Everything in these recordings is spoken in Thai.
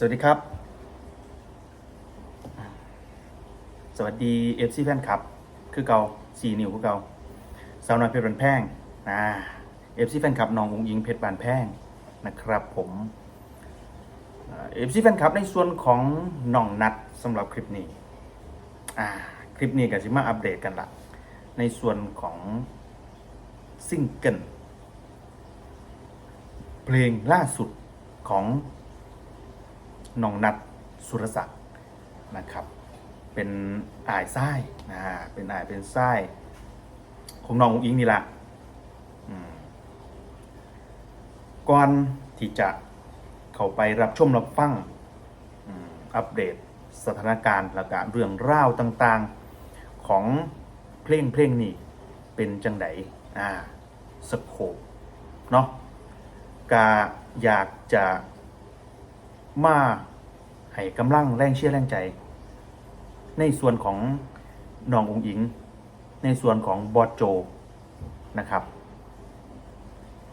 สวัสดีครับ สวัสดีเอฟซีแฟนคลับ คือเกาสี่นิ้วคือเกาสาวน้อยเพชรบานแพงนะเอฟซีแฟนคลับน้ององยิงเพชรบานแพงนะครับผมเอฟซีแฟนคลับในส่วนของน้องนัดสำหรับคลิปนี้อ่าคลิปนี้ก็จะมาอัปเดตกันละในส่วนของซิงเกิลเพลงล่าสุดของ น้องนัดสุรศักดิ์นะครับ เป็นอายไส้นะเป็นอายเป็นไส้ของน้องอุ๋งอิงนี่แหละก่อนที่จะเข้าไปรับชมรับฟังอัปเดตสถานการณ์และการเรื่องราวต่างๆของเพลงเพลงนี้เป็นจังไดอ่าสโคปเนาะกาอยากจะ มาให้กำลังแรงเชื่อแรงใจ ในส่วนของน้ององอิง ในส่วนของบอดโจนะครับ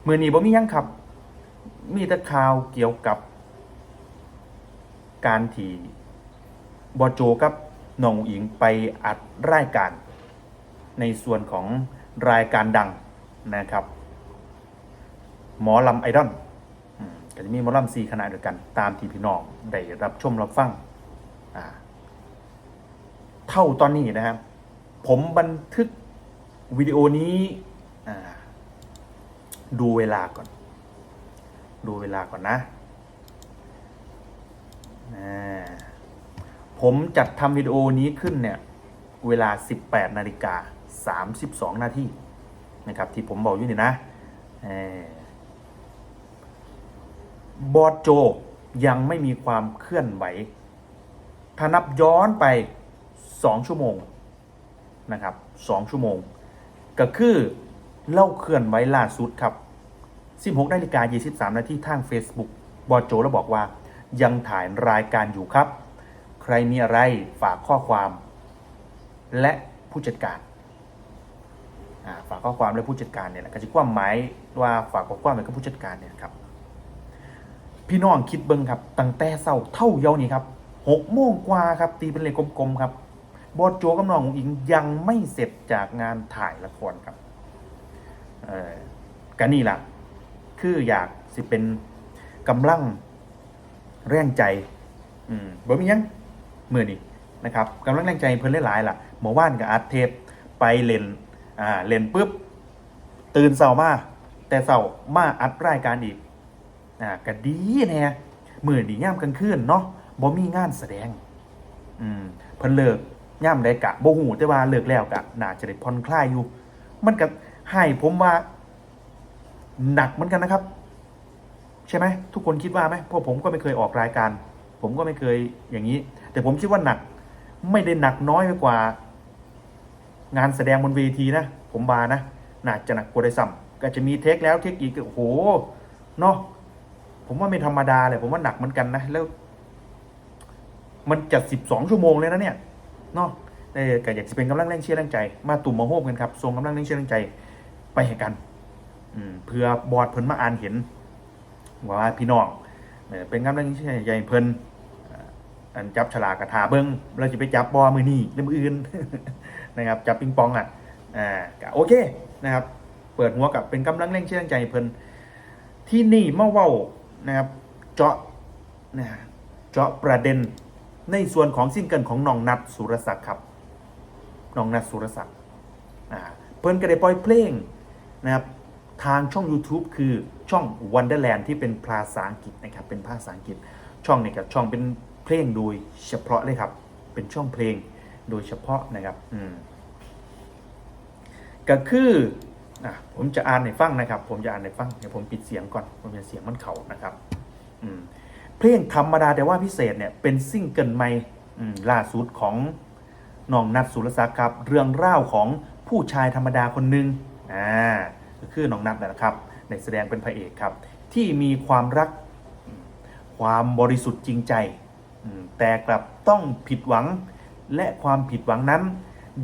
มือนี้บ่มียังครับ มีแต่ข่าวเกี่ยวกับ การที่บอดโจกับน้ององอิงไปอัดรายการ ในส่วนของรายการดังนะครับ หมอลำไอดอล ก็จะมีมอลำซีขนาดเดียวกัน ตามที่พี่น้องได้รับชมรับฟังเท่าตอนนี้นะครับ ผมบันทึกวิดีโอนี้ดูเวลาก่อน ดูเวลาก่อนนะผมจัดทำวิดีโอนี้ขึ้นเนี่ย เวลา 18นาฬิกา32นาทีนะครับ ที่ผมบอกอยู่นี่นะ บอดโจยังไม่มีความเคลื่อนไหวถ้านับย้อนไป2ชั่วโมงนะครับ2ชั่วโมง ก็คือเล่าเคลื่อนไหวล่าสุดครับ 16นาฬิกา23นาทีทาง Facebook บอโจแล้วบอกว่า ยังถ่ายรายการอยู่ครับ ใครมีอะไรฝากข้อความ และผู้จัดการฝากข้อความและผู้จัดการเนี่ยแหละก็จะความหมายว่าฝากข้อความไว้กับผู้จัดการเนี่ยครับ พี่น้องคิดเบิ้งครับตั้งแต่เศร้าเท่าเยานี่ครับหกโมงกว่าครับ ตีเป็นเลขกลมๆครับ บอสโจกับน้องอุ๋งอิงยังไม่เสร็จจากงานถ่ายละครครับเออกันนี่แหละคืออยากสิเป็นกำลังแรงใจ อืมบ่มียังมือนี่นะครับกำลังแรงใจเพิ่นหลายๆล่ะเมื่อวานกับอัดเทปไปเล่นอ่าเล่นปุ๊บ ตื่นเศร้ามาแต่เศร้ามาอัดรายการอีก อ่าก็ดีแน่มือดีย่ามกลางคืนเนาะบ่มีงานแสดง อืมเพิ่นเลิกย่ามใดกะบ่ฮู้แต่ว่าเลิกแล้วกะน่าจะได้ผ่อนคลายอยู่ มันก็ให้ผมว่า หนักเหมือนกันนะครับ ใช่ไหมทุกคนคิดว่าไหมเพราะผมก็ไม่เคยออกรายการ ผมก็ไม่เคยอย่างนี้ แต่ผมคิดว่าหนัก ไม่ได้หนักน้อยไปกว่า งานแสดงบนเวทีนะผมบานะน่าจะหนักกว่าได้ซ้ำก็จะมีเทคแล้วเทคอีกโอ้โหเนาะ ผมว่าไม่ธรรมดาเลย ผมว่าหนักเหมือนกันนะแล้ว มันจะสิบสองชั่วโมงเลยนะเนี่ยเนาะเออก็อยากจะเป็นกำลังแรงเชียร์แรงใจ มาตุ่มมาโฮมกันครับส่งกำลังแรงเชียร์แรงใจ ไปให้กันอืเพื่อบอดเพิ่นมาอ่านเห็นว่าพี่น้องเป็นกำลังเชียร์ใหญ่เพิ่นอันจับฉลากกระถาเบิ้งเราจะไปจับบอมือนี่หรือมืออื่นนะครับ จับปิงปองอะอ่าโอเคนะครับ เปิดหัวกับเป็นกำลังแรงเชียร์แรงใจเพิ่นที่นี่เมาเว้า นะครับ เจาะนะเจาะประเด็นในส่วนของซิงเกิลของน้องนัดสุรศักดิ์ครับน้องนัดสุรศักดิ์อ่าเพิ่นก็ได้ปล่อยเพลงนะครับทางช่อง YouTube คือช่อง Wonderland ที่เป็นภาษาอังกฤษนะครับเป็นภาษาอังกฤษช่องนี้ครับช่องเป็นเพลงโดยเฉพาะเลยครับ เป็นช่องเพลงโดยเฉพาะนะครับ อืมก็คือ อะผมจะอ่านให้ฟังนะครับ ผมจะอ่านให้ฟังเดี๋ยวผมปิดเสียงก่อนผมจะเสียงมันเข่านะครับ อืมเพลงธรรมดาแต่ว่าพิเศษเนี่ยเป็นซิงเกิลใหม่อืมล่าสุดของน้องนัดสุรศักดิ์ครับ เรื่องเล่าของผู้ชายธรรมดาคนหนึ่งอ่าก็คือน้องนัดนะครับในแสดงเป็นพระเอกครับ ที่มีความรักความบริสุทธิ์จริงใจอืมแต่กลับต้องผิดหวังและความผิดหวังนั้น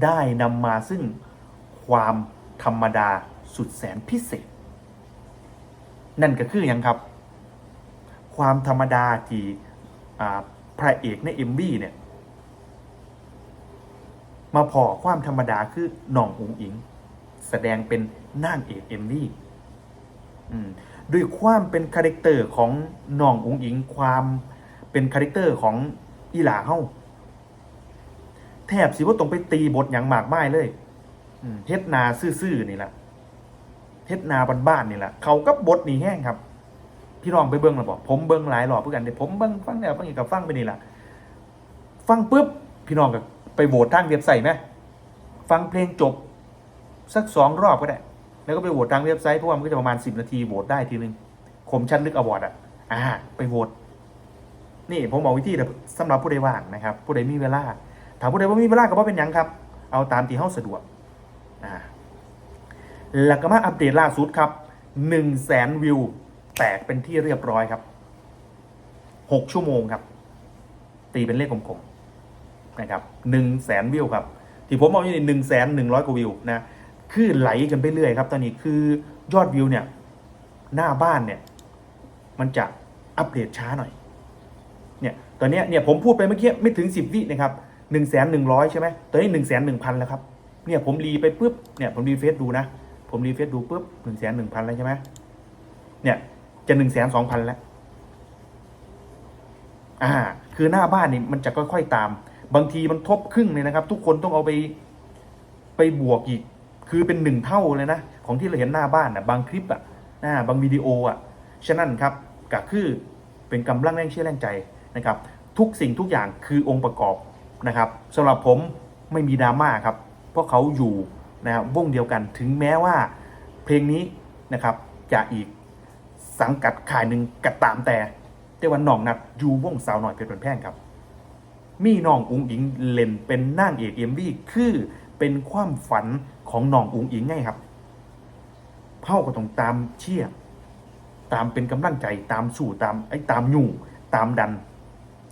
ได้นำมาซึ่งความ ธรรมดาสุดแสนพิเศษ นั่นก็คืออย่างครับ ความธรรมดาที่พระเอกในเอ็มบีเนี่ยมาพอความธรรมดาคือหน่องอุงอิง แสดงเป็นนางเอกเอ็มวีด้วยความเป็นคาแรคเตอร์ของหน่องอุงอิง ความเป็นคาแรคเตอร์ของอีหลาเฮาแทบสิว่าต้องไปตีบทอย่างมากมายเลย เฮ็ดนาซื่อๆนี่แหละเฮ็ดนาบ้านๆนี่แหละเขาก็บทนี่แห้งครับ พี่น้องไปเบิ้งแล้วบอกผมเบิ้งหลายรอบเพื่อกันเดี๋ยวผมเบิ้งฟังแล้วฟังอีกกับฟังไปนี่แหละฟังปุ๊บพี่น้องก็ไปโหวตทางเว็บไซต์ไหมฟังเพลงจบ สักสองรอบก็ได้ แล้วก็ไปโหวตทางเว็บไซต์เพราะว่ามันก็จะประมาณสิบนาทีโหวตได้ทีนึงคมชัดลึกอวอร์ดอะอ่าไปโหวตนี่ผมบอกวิธีสำหรับผู้ใดว่างนะครับ ผู้ใดมีเวลาถ้าผู้ใดว่ามีเวลาก็บ่เป็นยังครับ เอาตามที่เฮาสะดวก อ่าแล้วก็มาอัปเดตล่าสุดครับหนึ่งแสนวิว แตกเป็นที่เรียบร้อยครับหกชั่วโมงครับ ตีเป็นเลขกลมๆนะครับหนึ่งแสนวิวครับ ที่ผมเอาอยู่นี่หนึ่งแสนหนึ่งร้อยกว่าวิวนะคือไหลกันไปเรื่อยครับ ตอนนี้คือยอดวิวเนี่ย หน้าบ้านเนี่ย มันจะอัปเดตช้าหน่อย เนี่ยตอนนี้เนี่ยผมพูดไปเมื่อกี้ไม่ถึงสิบวินะครับหนึ่งแสนหนึ่งร้อยใช่ไหมตอนนี้หนึ่งแสนหนึ่งพันแล้วครับ เนี่ยผมรีไปปุ๊บเนี่ยผมรีเฟซดูนะผมรีเฟซดูปุ๊บหนึ่งแสนหนึ่งพันแล้วใช่ไหมเนี่ยจะหนึ่งแสนสองพันแล้วอ่า คือหน้าบ้านนี่มันจะค่อยๆตาม บางทีมันทบครึ่งเลยนะครับ ทุกคนต้องเอาไปไปบวกอีก คือเป็นหนึ่งเท่าเลยนะ ของที่เราเห็นหน้าบ้านอะบางคลิปอะอ่าบางวิดีโออะ ฉะนั้นครับก็คือเป็นกำลังแรงเชื่อแรงใจนะครับ ทุกสิ่งทุกอย่างคือองค์ประกอบนะครับสำหรับผมไม่มีดราม่าครับ เพราะเขาอยู่นะครับวงเดียวกัน ถึงแม้ว่าเพลงนี้นะครับจะอีกสังกัดข่ายหนึ่งกัดตามแต่แต่วันน้องนัดอยู่วงสาวหน่อยเพชรเป็นแพ่งครับ มีน้องอุ๋งอิงเล่นเป็นนางเอกเอ็มวีคือเป็นความฝันของน้องอุ๋งอิงไงครับเผ่าก็ต้องตามเชี่ยตามเป็นกำลังใจตามสู่ตามไอ้ตามอยู่ตามดัน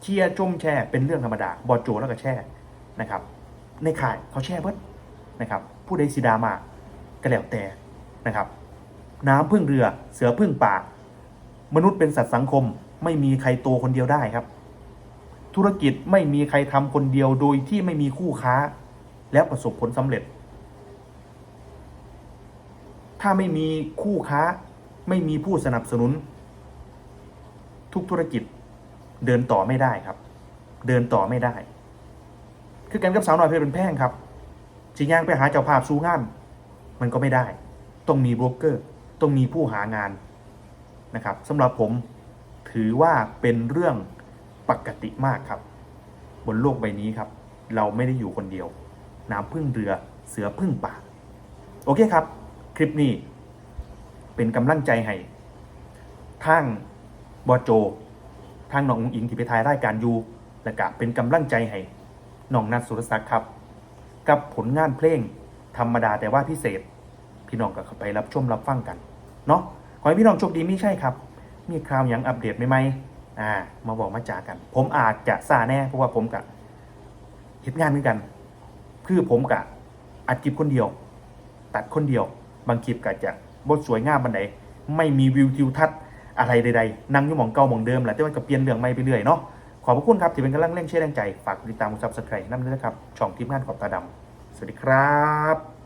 เชียร์จมแช่เป็นเรื่องธรรมดาบอโจแล้วก็แช่นะครับ ในข่ายเขาแช่เบิด นะครับผู้ใดสีดามาก็แล้วแต่นะครับ น้ำพึ่งเรือเสือพึ่งป่า มนุษย์เป็นสัตว์สังคม ไม่มีใครโตคนเดียวได้ครับ ธุรกิจไม่มีใครทำคนเดียวโดยที่ไม่มีคู่ค้า แล้วประสบผลสำเร็จ ถ้าไม่มีคู่ค้า ไม่มีผู้สนับสนุน ทุกธุรกิจเดินต่อไม่ได้ครับ เดินต่อไม่ได้ คือกันกับสาวน้อยเพชรเป็นแพ่งครับ สิย่างไปหาเจ้าภาพสู้งานมันก็ไม่ได้ ต้องมีโบรกเกอร์ ต้องมีผู้หางานนะครับสำหรับผมถือว่าเป็นเรื่องปกติมากครับ บนโลกใบนี้ครับ เราไม่ได้อยู่คนเดียว น้ำพึ่งเรือเสือพึ่งป่า โอเคครับ คลิปนี้ เป็นกำลังใจให้ทางบอโจทางน้องอุ๋งอิงที่ไปถ่ายรายการอยู่และกะเป็นกำลังใจให้น้องนัทสุรศักดิ์ครับ กับผลงานเพลง ธรรมดาแต่ว่าพิเศษ พี่น้องก็ไปรับชมรับฟังกันเนาะขอให้พี่น้องโชคดีไม่ใช่ครับ มีคราวยังอัปเดตไหมไหมอ่า มาบอกมาจากัน ผมอาจจะซาแน่เพราะว่าผมกับเห็นงานเหมือนกัน คือผมกับอัดคลิปคนเดียว ตัดคนเดียว บางคลิปก็จะบทสวยงามบันไดไม่มีวิวทิวทัศน์อะไรใดๆ นั่งอยู่หมองเก่าหมองเดิมแหละแต่มันก็เปลี่ยนเรื่องใหม่ไปเรื่อยเนาะขอบพระคุณครับที่เป็นกำลังเร่งเชื่อแรงใจ ฝากติดตามกดซับสไครต์นั่นด้วยนะครับ ช่องทีมงานขอบตาดำ สวัสดีครับ